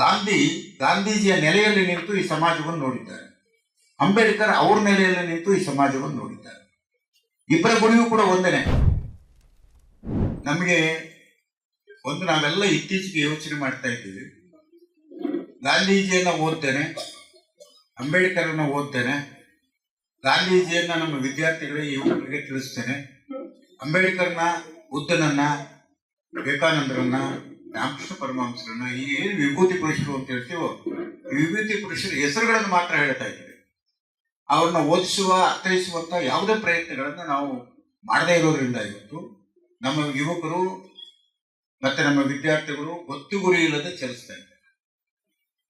ಗಾಂಧಿ, ಗಾಂಧೀಜಿಯ ನೆಲೆಯಲ್ಲಿ ನಿಂತು ಈ ಸಮಾಜವನ್ನು ನೋಡಿದ್ದಾರೆ. ಅಂಬೇಡ್ಕರ್ ಅವ್ರ ನೆಲೆಯಲ್ಲಿ ನಿಂತು ಈ ಸಮಾಜವನ್ನು ನೋಡಿದ್ದಾರೆ. ಇಬ್ಬರ ಗುರಿಯೂ ಕೂಡ ಒಂದೇನೆ. ನಮಗೆ ಒಂದು ನಾವೆಲ್ಲ ಇತ್ತೀಚೆಗೆ ಯೋಚನೆ ಮಾಡ್ತಾ ಇದ್ದೀವಿ. ಗಾಂಧೀಜಿಯನ್ನು ಓದ್ತೇನೆ ಅಂಬೇಡ್ಕರ್ನ ಓದ್ತೇನೆ, ಗಾಂಧೀಜಿಯನ್ನು ನಮ್ಮ ವಿದ್ಯಾರ್ಥಿಗಳಿಗೆ ಯುವಕರಿಗೆ ತಿಳಿಸ್ತೇನೆ. ಅಂಬೇಡ್ಕರ್ನ, ಬುದ್ಧನನ್ನ, ವಿವೇಕಾನಂದರನ್ನ ರಾಮಕೃಷ್ಣ ಪರಮಹಂಸರನ್ನ ಈ ಏನು ವಿಭೂತಿ ಪುರುಷರು ಅಂತ ಹೇಳ್ತೀವೋ, ವಿಭೂತಿ ಪುರುಷರ ಹೆಸರುಗಳನ್ನು ಮಾತ್ರ ಹೇಳ್ತಾ ಇದ್ದೀವಿ ಅವ್ರನ್ನ ಓದಿಸುವ, ಅರ್ಥೈಸುವಂತ ಯಾವುದೇ ಪ್ರಯತ್ನಗಳನ್ನು ನಾವು ಮಾಡದೇ ಇರೋದ್ರಿಂದ ಇವತ್ತು ನಮ್ಮ ಯುವಕರು ಮತ್ತೆ ನಮ್ಮ ವಿದ್ಯಾರ್ಥಿಗಳು ಗೊತ್ತು ಗುರಿ ಇಲ್ಲದೆ ಚಲಿಸ್ತಾ ಇದ್ದಾರೆ.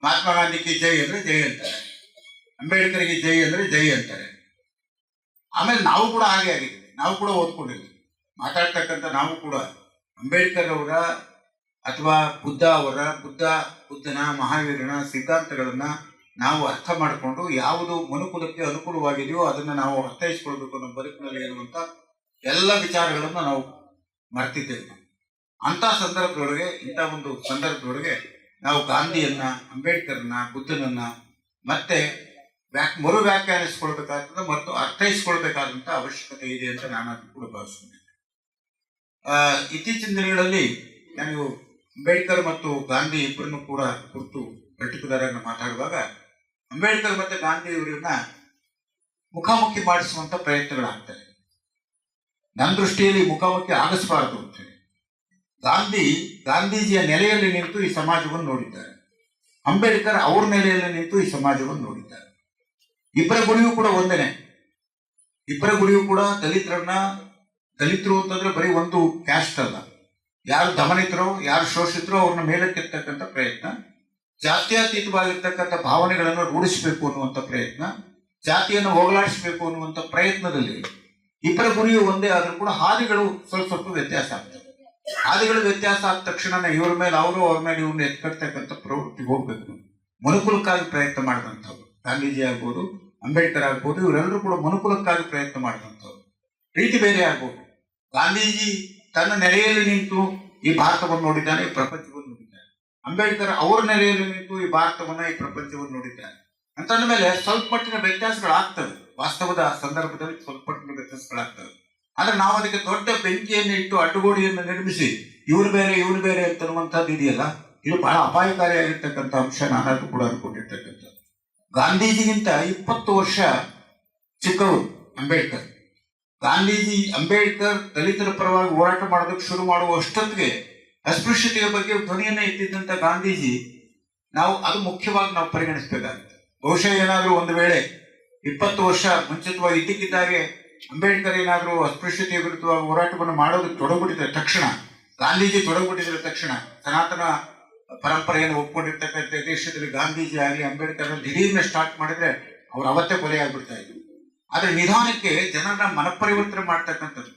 ಮಹಾತ್ಮ ಗಾಂಧಿಗೆ ಜೈ ಅಂದ್ರೆ ಜೈ ಅಂತಾರೆ. ಅಂಬೇಡ್ಕರ್ಗೆ ಜೈ ಅಂದ್ರೆ ಜೈ ಅಂತಾರೆ. ಆಮೇಲೆ ನಾವು ಕೂಡ ಹಾಗೆ ಆಗಿದ್ದೀವಿ ನಾವು ಕೂಡ ಓದ್ಕೊಂಡಿದ್ವಿ ಮಾತಾಡ್ತಕ್ಕಂಥ ನಾವು ಕೂಡ ಅಂಬೇಡ್ಕರ್ ಅವರ ಅಥವಾ ಬುದ್ಧ ಅವರ ಬುದ್ಧ ಬುದ್ಧನ ಮಹಾವೀರನ ಸಿದ್ಧಾಂತಗಳನ್ನು ನಾವು ಅರ್ಥ ಮಾಡಿಕೊಂಡು ಯಾವುದು ಮನುಕುಲಕ್ಕೆ ಅನುಕೂಲವಾಗಿದೆಯೋ ಅದನ್ನು ನಾವು ಅರ್ಥೈಸ್ಕೊಳ್ಬೇಕು ನಮ್ಮ ಬದುಕಿನಲ್ಲಿ ಇರುವಂಥ ಎಲ್ಲ ವಿಚಾರಗಳನ್ನು ನಾವು ಮರ್ತಿದ್ದೇವೆ. ಅಂಥ ಸಂದರ್ಭದೊಳಗೆ ಇಂಥ ಒಂದು ಸಂದರ್ಭದೊಳಗೆ ನಾವು ಗಾಂಧಿಯನ್ನ ಅಂಬೇಡ್ಕರ್ನ ಬುದ್ಧನನ್ನ ಮತ್ತೆ ವ್ಯಾಕ್ ಮರು ವ್ಯಾಖ್ಯಾನಿಸ್ಕೊಳ್ಬೇಕಾಗ್ತದೆ ಮತ್ತು ಅರ್ಥೈಸ್ಕೊಳ್ಬೇಕಾದಂಥ ಅವಶ್ಯಕತೆ ಇದೆ ಅಂತ ನಾನು ಕೂಡ ಆ, ಇತ್ತೀಚಿನ ದಿನಗಳಲ್ಲಿ ನಾನು ಅಂಬೇಡ್ಕರ್ ಮತ್ತು ಗಾಂಧಿ ಇಬ್ಬರನ್ನು ಕೂಡ ಕುರಿತು ಪರ್ಟಿಕ್ಯುಲರ್ ಮಾತಾಡುವಾಗ ಅಂಬೇಡ್ಕರ್ ಮತ್ತು ಗಾಂಧಿ ಇವರನ್ನ ಮುಖಾಮುಖಿ ಮಾಡಿಸುವಂತ ಪ್ರಯತ್ನಗಳಾಗ್ತವೆ. ನನ್ನ ದೃಷ್ಟಿಯಲ್ಲಿ ಮುಖಾಮುಖಿ ಆಗಿಸಬಾರದು ಅಂತೇಳಿ ಗಾಂಧಿ, ಗಾಂಧೀಜಿಯ ನೆಲೆಯಲ್ಲಿ ನಿಂತು ಈ ಸಮಾಜವನ್ನು ನೋಡಿದ್ದಾರೆ. ಅಂಬೇಡ್ಕರ್ ಅವ್ರ ನೆಲೆಯಲ್ಲಿ ನಿಂತು ಈ ಸಮಾಜವನ್ನು ನೋಡಿದ್ದಾರೆ. ಇಬ್ಬರ ಗುರಿಯೂ ಕೂಡ ಒಂದೇನೆ. ಇಬ್ಬರ ಗುರಿಯೂ ಕೂಡ ದಲಿತರನ್ನ, ದಲಿತರು ಅಂತಂದ್ರೆ ಬರೀ ಒಂದು ಕ್ಯಾಸ್ಟ್ ಅಲ್ಲ. ಯಾರು ದಮನಿತರು, ಯಾರು ಶೋಷಿತರೋ ಅವ್ರನ್ನ ಮೇಲಕ್ಕೆತ್ತಕ್ಕಂಥ ಪ್ರಯತ್ನ. ಜಾತ್ಯತೀತವಾಗಿರ್ತಕ್ಕಂಥ ಭಾವನೆಗಳನ್ನು ರೂಢಿಸಬೇಕು ಅನ್ನುವಂಥ ಪ್ರಯತ್ನ. ಜಾತಿಯನ್ನು ಹೋಗಲಾಡಿಸಬೇಕು ಅನ್ನುವಂಥ ಪ್ರಯತ್ನದಲ್ಲಿ ಇಬ್ಬರ ಗುರಿಯು ಒಂದೇ, ಆದರೂ ಕೂಡ ಹಾದಿಗಳು ಸ್ವಲ್ಪ ಸ್ವಲ್ಪ ವ್ಯತ್ಯಾಸ ಆಗ್ತವೆ. ಹಾದಿಗಳು ವ್ಯತ್ಯಾಸ ಆದ ತಕ್ಷಣ ಇವ್ರ ಮೇಲೆ ಅವರು ಅವ್ರ ಮೇಲೆ ಇವ್ರನ್ನ ಎತ್ಕಡ್ತಕ್ಕಂಥ ಪ್ರವೃತ್ತಿ ಹೋಗ್ಬೇಕು. ಮನುಕುಲಕ್ಕಾಗಿ ಪ್ರಯತ್ನ ಮಾಡಿದಂಥವ್ರು ಗಾಂಧೀಜಿ ಆಗ್ಬೋದು, ಅಂಬೇಡ್ಕರ್ ಆಗ್ಬೋದು, ಇವರೆಲ್ಲರೂ ಕೂಡ ಮನುಕುಲಕ್ಕಾಗಿ ಪ್ರಯತ್ನ ಮಾಡಿದಂಥವ್ರು ರೀತಿ ಬೇರೆ ಆಗ್ಬೋದು. ಗಾಂಧೀಜಿ ತನ್ನ ನೆಲೆಯಲ್ಲಿ ನಿಂತು ಈ ಭಾರತವನ್ನು ನೋಡಿದ್ದಾನೆ, ಈ ಪ್ರಪಂಚವನ್ನು ನೋಡಿದ್ದಾನೆ. ಅಂಬೇಡ್ಕರ್ ಅವರ ನೆಲೆಯಲ್ಲಿ ನಿಂತು ಈ ಭಾರತವನ್ನ, ಈ ಪ್ರಪಂಚವನ್ನು ನೋಡಿದ್ದಾನೆ. ಅಂತ ಮೇಲೆ ಸ್ವಲ್ಪ ಮಟ್ಟಿನ ವ್ಯತ್ಯಾಸಗಳಾಗ್ತವೆ. ವಾಸ್ತವದ ಸಂದರ್ಭದಲ್ಲಿ ಸ್ವಲ್ಪ ಮಟ್ಟಿನ ವ್ಯತ್ಯಾಸಗಳಾಗ್ತವೆ. ಆದ್ರೆ ನಾವು ಅದಕ್ಕೆ ದೊಡ್ಡ ಬೆಂಕಿಯನ್ನು ಇಟ್ಟು ಅಡ್ಡಗೋಡಿಯನ್ನು ನಿರ್ಮಿಸಿ, ಇವ್ರು ಬೇರೆ ಇವ್ರು ಬೇರೆ ಅಂತನ್ನುವಂಥದ್ದು ಇದೆಯಲ್ಲ? ಇದು ಬಹಳ ಅಪಾಯಕಾರಿಯಾಗಿರ್ತಕ್ಕಂಥ ಅಂಶ ನಾನಾದ್ರೂ ಕೂಡ ಅನ್ಕೊಂಡಿರ್ತಕ್ಕಂಥ ಗಾಂಧೀಜಿಗಿಂತ ಇಪ್ಪತ್ತು ವರ್ಷ ಚಿಕ್ಕವರು ಅಂಬೇಡ್ಕರ್. ಗಾಂಧೀಜಿ, ಅಂಬೇಡ್ಕರ್, ದಲಿತರ ಪರವಾಗಿ ಹೋರಾಟ ಮಾಡೋದಕ್ಕೆ ಶುರು ಮಾಡುವ ಅಷ್ಟೊತ್ತಿಗೆ ಅಸ್ಪೃಶ್ಯತೆಯ ಬಗ್ಗೆ ಧ್ವನಿಯನ್ನ ಎತ್ತಿದ್ದಂತ ಗಾಂಧೀಜಿ, ನಾವು ಅದು ಮುಖ್ಯವಾಗಿ ನಾವು ಪರಿಗಣಿಸಬೇಕಾಗುತ್ತೆ. ಬಹುಶಃ ಏನಾದ್ರೂ ಒಂದು ವೇಳೆ ಇಪ್ಪತ್ತು ವರ್ಷ ಮುಂಚಿತವಾಗಿ ಇದ್ದಕ್ಕಿದ್ದಾಗೆ ಅಂಬೇಡ್ಕರ್ ಏನಾದರೂ ಅಸ್ಪೃಶ್ಯತೆಯ ವಿರುದ್ಧವಾಗಿ ಹೋರಾಟವನ್ನು ಮಾಡೋದಕ್ಕೆ ತೊಡಗುಬಿಟ್ಟಿದ್ರೆ ತಕ್ಷಣ, ಗಾಂಧೀಜಿ ತೊಡಗುಬಿಟ್ಟಿದ್ರೆ ತಕ್ಷಣ, ಸನಾತನ ಪರಂಪರೆಯನ್ನು ಒಪ್ಕೊಂಡಿರ್ತಕ್ಕಂಥ ದೇಶದಲ್ಲಿ ಗಾಂಧೀಜಿ ಆಗಲಿ, ಅಂಬೇಡ್ಕರ್ ದಿಢೀರ್ನ ಸ್ಟಾರ್ಟ್ ಮಾಡಿದ್ರೆ ಅವ್ರು ಅವತ್ತೇ ಕೊಲೆ ಆಗ್ಬಿಡ್ತಾ ಇದ್ರು. ಆದ್ರೆ ನಿಧಾನಕ್ಕೆ ಜನರನ್ನ ಮನಪರಿವರ್ತನೆ ಮಾಡ್ತಕ್ಕಂಥದ್ದು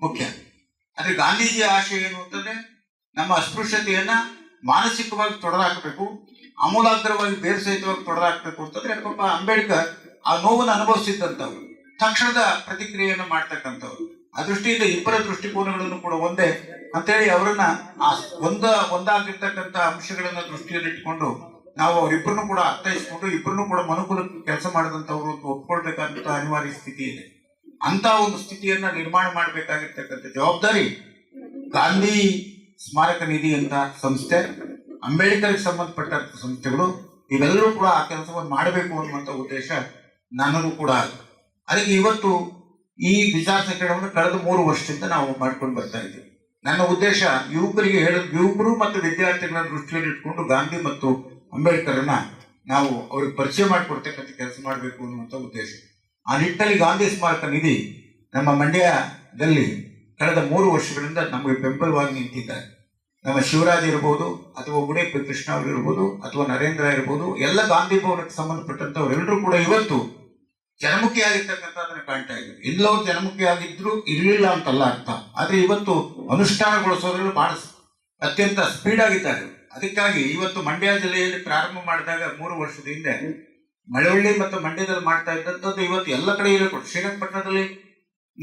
ಮುಖ್ಯ. ಆದರೆ ಗಾಂಧೀಜಿ ಆಶಯ ಏನು ಅಂತಂದ್ರೆ ನಮ್ಮ ಅಸ್ಪೃಶ್ಯತೆಯನ್ನ ಮಾನಸಿಕವಾಗಿ ತೊಡೆದಾಕಬೇಕು ಆಮೂಲಾಗ್ರವಾಗಿ ಬೇರು ಸಹಿತವಾಗಿ ತೊಡೆದಾಕಬೇಕು ಅಂತಂದ್ರೆ ಪಾಪ ಅಂಬೇಡ್ಕರ್ ಆ ನೋವನ್ನು ಅನುಭವಿಸಿದ್ದಂಥವ್ರು, ತಕ್ಷಣದ ಪ್ರತಿಕ್ರಿಯೆಯನ್ನು ಮಾಡ್ತಕ್ಕಂಥವ್ರು. ಆ ದೃಷ್ಟಿಯಿಂದ ಇಬ್ಬರ ದೃಷ್ಟಿಕೋನಗಳನ್ನು ಕೂಡ ಒಂದೇ ಅಂತೇಳಿ ಅವರನ್ನ ಆ ಒಂದ ಒಂದಾಗಿರ್ತಕ್ಕಂಥ ಅಂಶಗಳನ್ನ ದೃಷ್ಟಿಯಲ್ಲಿಟ್ಕೊಂಡು ನಾವು ಅವರಿಬ್ಬರನ್ನು ಕೂಡ ಅರ್ಥೈಸ್ಕೊಂಡು ಇಬ್ಬರನ್ನು ಕೂಡ ಮನುಕುಲಕ್ಕೆ ಕೆಲಸ ಮಾಡಿದಂಥವ್ರು ಅಂತ ಒಪ್ಕೊಳ್ಬೇಕಾದಂತ ಅನಿವಾರ್ಯ ಸ್ಥಿತಿ ಇದೆ ಅಂತ ಒಂದು ಸ್ಥಿತಿಯನ್ನ ನಿರ್ಮಾಣ ಮಾಡಬೇಕಾಗಿರ್ತಕ್ಕಂಥ ಜವಾಬ್ದಾರಿ ಗಾಂಧಿ ಸ್ಮಾರಕ ನಿಧಿ ಅಂತ ಸಂಸ್ಥೆ, ಅಂಬೇಡ್ಕರ್ಗೆ ಸಂಬಂಧಪಟ್ಟ ಸಂಸ್ಥೆಗಳು, ಇವೆಲ್ಲರೂ ಕೂಡ ಆ ಕೆಲಸವನ್ನು ಮಾಡಬೇಕು ಅನ್ನುವಂಥ ಉದ್ದೇಶ ನನಗೂ ಕೂಡ. ಅದಕ್ಕೆ ಇವತ್ತು ಈ ವಿಚಾರ ಸಂಕಿರಣವನ್ನು ಕಳೆದ ಮೂರು ವರ್ಷದಿಂದ ನಾವು ಮಾಡ್ಕೊಂಡು ಬರ್ತಾ ಇದ್ದೀವಿ ನನ್ನ ಉದ್ದೇಶ ಯುವಕರಿಗೆ ಹೇಳ ಯುವಕರು ಮತ್ತು ವಿದ್ಯಾರ್ಥಿಗಳ ದೃಷ್ಟಿಯಲ್ಲಿ ಇಟ್ಕೊಂಡು ಗಾಂಧಿ ಮತ್ತು ಅಂಬೇಡ್ಕರ್ನ ನಾವು ಅವ್ರಿಗೆ ಪರಿಚಯ ಮಾಡಿಕೊಡ್ತಕ್ಕಂಥ ಕೆಲಸ ಮಾಡಬೇಕು ಅನ್ನುವಂಥ ಉದ್ದೇಶ. ಆ ನಿಟ್ಟಿನಲ್ಲಿ ಗಾಂಧಿ ಸ್ಮಾರಕ ನಿಧಿ ನಮ್ಮ ಮಂಡ್ಯದಲ್ಲಿ ಕಳೆದ ಮೂರು ವರ್ಷಗಳಿಂದ ನಮಗೆ ಬೆಂಬಲವಾಗಿ ನಿಂತಿದ್ದಾರೆ. ನಮ್ಮ ಶಿವರಾಜ್ ಇರ್ಬೋದು, ಅಥವಾ ಗುಡೇಪಿ ಕೃಷ್ಣ ಅವರು ಇರ್ಬೋದು, ಅಥವಾ ನರೇಂದ್ರ ಇರ್ಬೋದು, ಎಲ್ಲ ಗಾಂಧಿ ಭವನಕ್ಕೆ ಸಂಬಂಧಪಟ್ಟಂತವರೆಲ್ಲರೂ ಕೂಡ ಇವತ್ತು ಜನಮುಖಿ ಜನಮುಖಿಯಾಗಿರ್ತಕ್ಕಂಥದ್ದನ್ನ ಕಾಣ್ತಾ ಇದ್ದೀವಿ ಎಲ್ಲವರು ಜನಮುಖಿಯಾಗಿದ್ರು ಇರಲಿಲ್ಲ ಅಂತಲ್ಲ ಅರ್ಥ. ಆದರೆ ಇವತ್ತು ಅನುಷ್ಠಾನಗೊಳಿಸೋದ್ರಲ್ಲಿ ಬಹಳ ಅತ್ಯಂತ ಸ್ಪೀಡ್ ಆಗಿದ್ದಾರೆ ಅದಕ್ಕಾಗಿ ಇವತ್ತು ಮಂಡ್ಯ ಜಿಲ್ಲೆಯಲ್ಲಿ ಪ್ರಾರಂಭ ಮಾಡಿದಾಗ ಮೂರು ವರ್ಷದ ಹಿಂದೆ ಮಳವಳ್ಳಿ ಮತ್ತು ಮಂಡ್ಯದಲ್ಲಿ ಮಾಡ್ತಾ ಇದ್ದಂಥದ್ದು ಇವತ್ತು ಎಲ್ಲ ಕಡೆ. ಇರಬೇಕು ಶ್ರೀರಂಗಪಟ್ಟಣದಲ್ಲಿ,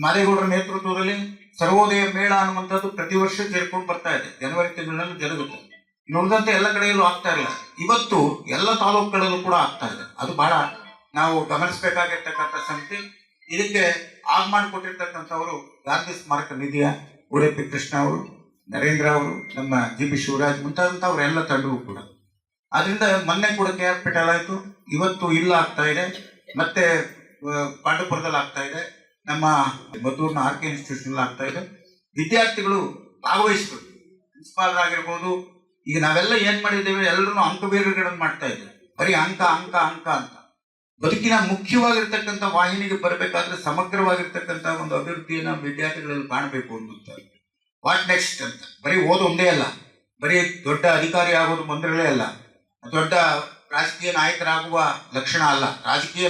ಮಾದೇಗೌಡರ ನೇತೃತ್ವದಲ್ಲಿ ಸರ್ವೋದಯ ಮೇಳ ಅನ್ನುವಂಥದ್ದು ಪ್ರತಿ ವರ್ಷ ಸೇರ್ಕೊಂಡು ಬರ್ತಾ ಇದೆ. ಜನವರಿ ತಿಂಗಳಲ್ಲಿ ಜರುಗುತ್ತೆ. ನೋಡಿದಂತೆ ಎಲ್ಲ ಕಡೆಯಲ್ಲೂ ಆಗ್ತಾ ಇಲ್ಲ. ಇವತ್ತು ಎಲ್ಲ ತಾಲೂಕುಗಳಲ್ಲೂ ಕೂಡ ಆಗ್ತಾ ಇದೆ. ಅದು ಬಹಳ ನಾವು ಗಮನಿಸಬೇಕಾಗಿರ್ತಕ್ಕಂಥ ಸಂಗತಿ. ಇದಕ್ಕೆ ಆಗ್ ಮಾಡಿಕೊಟ್ಟಿರ್ತಕ್ಕಂಥವರು ಗಾಂಧಿ ಸ್ಮಾರಕ ನಿಧಿಯ ಉಡುಪಿ ಕೃಷ್ಣ ಅವರು. ನರೇಂದ್ರ ಅವರು ನಮ್ಮ ಜಿ ಬಿ ಶಿವರಾಜ್ ಮುಂತಾದಂಥವರೆಲ್ಲ ತಂಡವು ಕೂಡ. ಅದರಿಂದ ಮೊನ್ನೆ ಕೂಡ ಕೆ ಆರ್ ಆಯಿತು. ಇವತ್ತು ಇಲ್ಲ ಆಗ್ತಾ ಇದೆ. ಮತ್ತೆ ಪಾಂಡವಪುರದಲ್ಲಿ ಆಗ್ತಾ ಇದೆ. ನಮ್ಮ ಮದ್ದೂರಿನ ಆರ್ ಕೆ ಇನ್ಸ್ಟಿಟ್ಯೂಷನ್ ಆಗ್ತಾ ಇದೆ. ವಿದ್ಯಾರ್ಥಿಗಳು ಭಾಗವಹಿಸಬೇಕು. ಪ್ರಿನ್ಸಿಪಾಲ್ ಆಗಿರ್ಬೋದು. ಈಗ ನಾವೆಲ್ಲ ಏನ್ ಮಾಡಿದ್ದೇವೆ? ಎಲ್ಲರೂ ಅಂಕ ಬೇರೆಗಳನ್ನು ಮಾಡ್ತಾ ಇದ್ದೇವೆ. ಬರೀ ಅಂಕ ಅಂಕ ಅಂಕ ಅಂತ. ಬದುಕಿನ ಮುಖ್ಯವಾಗಿರ್ತಕ್ಕಂಥ ವಾಹಿನಿಗೆ ಬರಬೇಕಾದ್ರೆ ಸಮಗ್ರವಾಗಿರ್ತಕ್ಕಂಥ ಒಂದು ಅಭಿವೃದ್ಧಿಯನ್ನು ವಿದ್ಯಾರ್ಥಿಗಳಲ್ಲಿ ಕಾಣಬೇಕು ಅನ್ನುತ್ತಾರೆ ವಾಟ್ ನೆಕ್ಸ್ಟ್ ಅಂತ. ಬರೀ ಓದು ಒಂದೇ ಅಲ್ಲ. ಬರೀ ದೊಡ್ಡ ಅಧಿಕಾರಿ ಆಗೋದು ಮಂತ್ರಿಗಳೇ ಅಲ್ಲ. ದೊಡ್ಡ ರಾಜಕೀಯ ನಾಯಕರಾಗುವ ಲಕ್ಷಣ ಅಲ್ಲ. ರಾಜಕೀಯ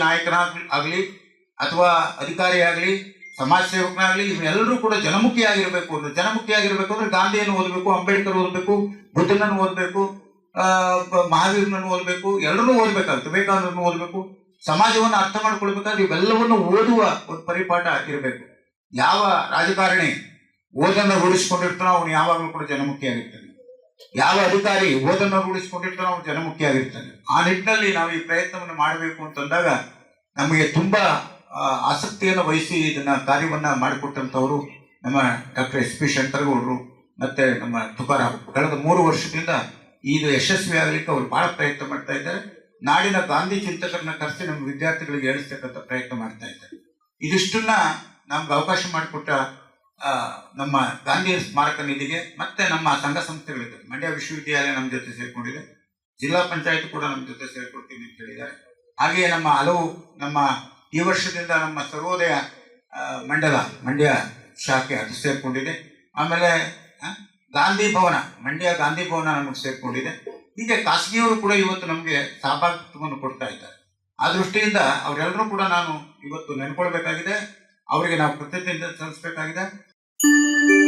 ಆಗಲಿ ಅಥವಾ ಅಧಿಕಾರಿ ಆಗಲಿ, ಸಮಾಜ ಸೇವಕನಾಗಲಿ ಇವರೆಲ್ಲರೂ ಕೂಡ ಜನಮುಖಿಯಾಗಿರಬೇಕು ಅಂದ್ರೆ ಜನಮುಖಿಯಾಗಿರ್ಬೇಕು ಅಂದ್ರೆ ಗಾಂಧಿಯನ್ನು ಓದಬೇಕು, ಅಂಬೇಡ್ಕರ್ ಓದಬೇಕು, ಬುದ್ಧನನ್ನು ಓದಬೇಕು ಮಹಾವೀರನನ್ನು ಓದಬೇಕು ಎಲ್ಲರೂ ಓದಬೇಕಾಗುತ್ತೆ. ವಿವೇಕಾನಂದರನ್ನು ಓದಬೇಕು. ಸಮಾಜವನ್ನು ಅರ್ಥ ಮಾಡ್ಕೊಳ್ಬೇಕಾದ್ರೆ ಇವೆಲ್ಲವನ್ನು ಓದುವ ಒಂದು ಪರಿಪಾಠ ಇರಬೇಕು. ಯಾವ ರಾಜಕಾರಣಿ ಓದನ್ನು ರೂಢಿಸ್ಕೊಂಡಿರ್ತಾನೋ ಅವನು ಯಾವಾಗಲೂ ಕೂಡ ಜನಮುಖಿಯಾಗಿರ್ತಾನೆ ಯಾವ ಅಧಿಕಾರಿ ಓದನ್ನು ರೂಢಿಸ್ಕೊಂಡಿರ್ತಾನೋ ಅವನು ಜನಮುಖಿಯಾಗಿರ್ತಾನೆ ಆ ನಿಟ್ಟಿನಲ್ಲಿ ನಾವು ಈ ಪ್ರಯತ್ನವನ್ನು ಮಾಡಬೇಕು ಅಂತಂದಾಗ ನಮಗೆ ತುಂಬಾ ಆಸಕ್ತಿಯನ್ನು ವಹಿಸಿ ಇದನ್ನ ಕಾರ್ಯವನ್ನ ಮಾಡಿಕೊಟ್ಟಂತವರು ನಮ್ಮ ಡಾಕ್ಟರ್ ಎಸ್ ಪಿ ಶಂಕರಗೌಡರು ಮತ್ತೆ ನಮ್ಮ ತುಕಾರಾಮ್. ಕಳೆದ ಮೂರು ವರ್ಷದಿಂದ ಇದು ಯಶಸ್ವಿ ಆಗಲಿಕ್ಕೆ ಅವರು ಬಹಳ ಪ್ರಯತ್ನ ಮಾಡ್ತಾ ಇದ್ದಾರೆ. ನಾಡಿನ ಗಾಂಧಿ ಚಿಂತಕರನ್ನ ಕರೆಸಿ ನಮ್ಮ ವಿದ್ಯಾರ್ಥಿಗಳಿಗೆ ಹೇಳಿಸ್ತಕ್ಕಂಥ ಪ್ರಯತ್ನ ಮಾಡ್ತಾ ಇದ್ದಾರೆ. ಇದಿಷ್ಟನ್ನ ನಮ್ಗೆ ಅವಕಾಶ ಮಾಡಿಕೊಟ್ಟ ನಮ್ಮ ಗಾಂಧಿ ಸ್ಮಾರಕ ನಿಧಿಗೆ ಮತ್ತೆ ನಮ್ಮ ಸಂಘ ಸಂಸ್ಥೆಗಳಿದೆ. ಮಂಡ್ಯ ವಿಶ್ವವಿದ್ಯಾಲಯ ನಮ್ಮ ಜೊತೆ ಸೇರಿಕೊಂಡಿದೆ. ಜಿಲ್ಲಾ ಪಂಚಾಯತ್ ಕೂಡ ನಮ್ಮ ಜೊತೆ ಸೇರ್ಕೊಡ್ತೀನಿ ಅಂತ ಹೇಳಿದ್ದಾರೆ. ಹಾಗೆಯೇ ನಮ್ಮ ಹಲವು ನಮ್ಮ ಈ ವರ್ಷದಿಂದ ನಮ್ಮ ಸರ್ವೋದಯ ಮಂಡಲ, ಮಂಡ್ಯ ಶಾಖೆ ಅದು ಸೇರ್ಕೊಂಡಿದೆ. ಆಮೇಲೆ ಗಾಂಧಿ ಭವನ, ಮಂಡ್ಯ ಗಾಂಧಿ ಭವನ ನಮಗೆ ಸೇರ್ಕೊಂಡಿದೆ. ಹೀಗೆ ಖಾಸಗಿಯವರು ಕೂಡ ಇವತ್ತು ನಮಗೆ ಸಹಭಾಗಿತ್ವವನ್ನು ಕೊಡ್ತಾ ಇದ್ದಾರೆ. ಆ ದೃಷ್ಟಿಯಿಂದ ಅವರೆಲ್ಲರೂ ಕೂಡ ನಾನು ಇವತ್ತು ನೆನ್ಕೊಳ್ಬೇಕಾಗಿದೆ. ಅವರಿಗೆ ನಾವು ಕೃತಜ್ಞತೆ ಸಲ್ಲಿಸಬೇಕಾಗಿದೆ. Música